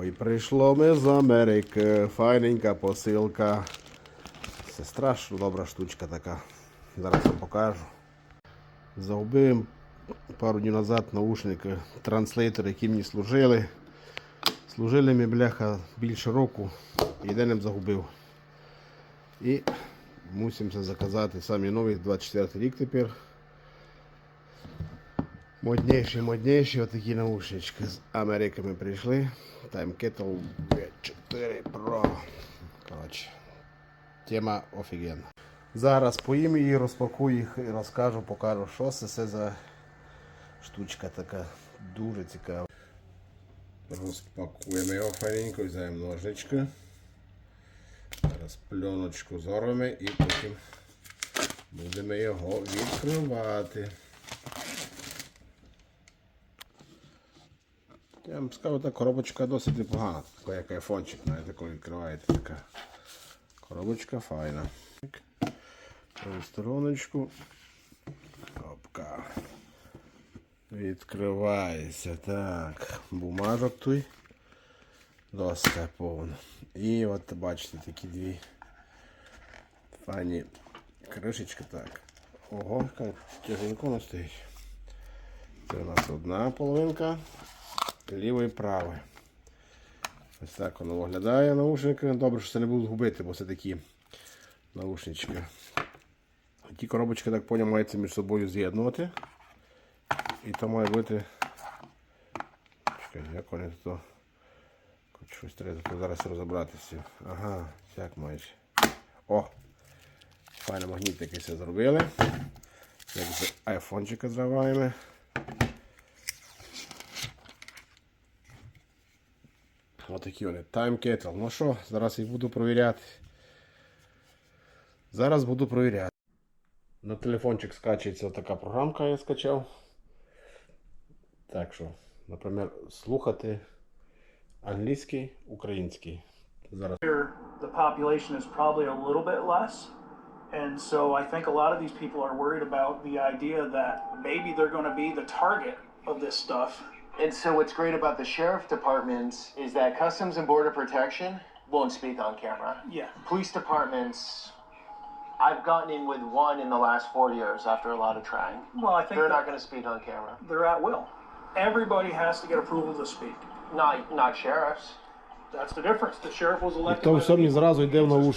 Ой, прийшло ми з Америки. Файненька посилка. Це страшно добра штучка така. Зараз вам покажу. Загубив пару днів назад наушники, транслейтори, які мені служили. Служили мені, бляха, більше року. Єдиним загубив. І мусимося заказати самі нові 24 рік тепер. Модніші, модніші отакі наушнички з Америки ми прийшли. Time Kettle V4 Pro. Коротше, тема офігенна. Зараз поїм її, розпакую їх і розкажу, покажу, що це все за штучка така. Дуже цікава. Розпакуємо його файненько, візьмемо ножнички. Зараз пленочку зорвемо і потім будемо його відкривати. Я вам скажу, та коробочка досить непогана. Така як айфончик, знаєте, коли відкриваєте така. Коробочка файна. Стороночку. Опка. Відкривається. Так. Бумажок тут. Доска повна. І от бачите такі дві файні кришечки. Так. Ого, як тяженько стоїть. Це у нас одна половинка лівий і правий. Ось так воно виглядає наушники. Добре, що це не будуть губити, бо це такі наушнички. Ті коробочки, так поняв, мається між собою з'єднувати. І то має бути. Чекай, як вони тут. Щось треба тут зараз розібратися. Ага, як маєш. О! Файно магнітики все зробили. Як з айфончика зриваємо. Отакі вони. Time Kettle. Ну що, зараз їх буду провіряти. Зараз буду провіряти. На телефончик скачується така програмка, я скачав. Так що, наприклад, слухати англійський, український. Зараз. the population is probably a little bit less. And so I think a lot of these people are worried about the idea that maybe they're going to be the target of this stuff. And so what's great about the sheriff departments is that Customs and Border Protection won't speak on camera. Yeah. Police departments, I've gotten in with one in the last four years after a lot of trying. Well, I think They're not that going to speak on camera. they're at will. Everybody has to get approval to speak. Not not sheriffs. That's the difference. The sheriff was І elected то by все the мені people. зразу йде в наушник.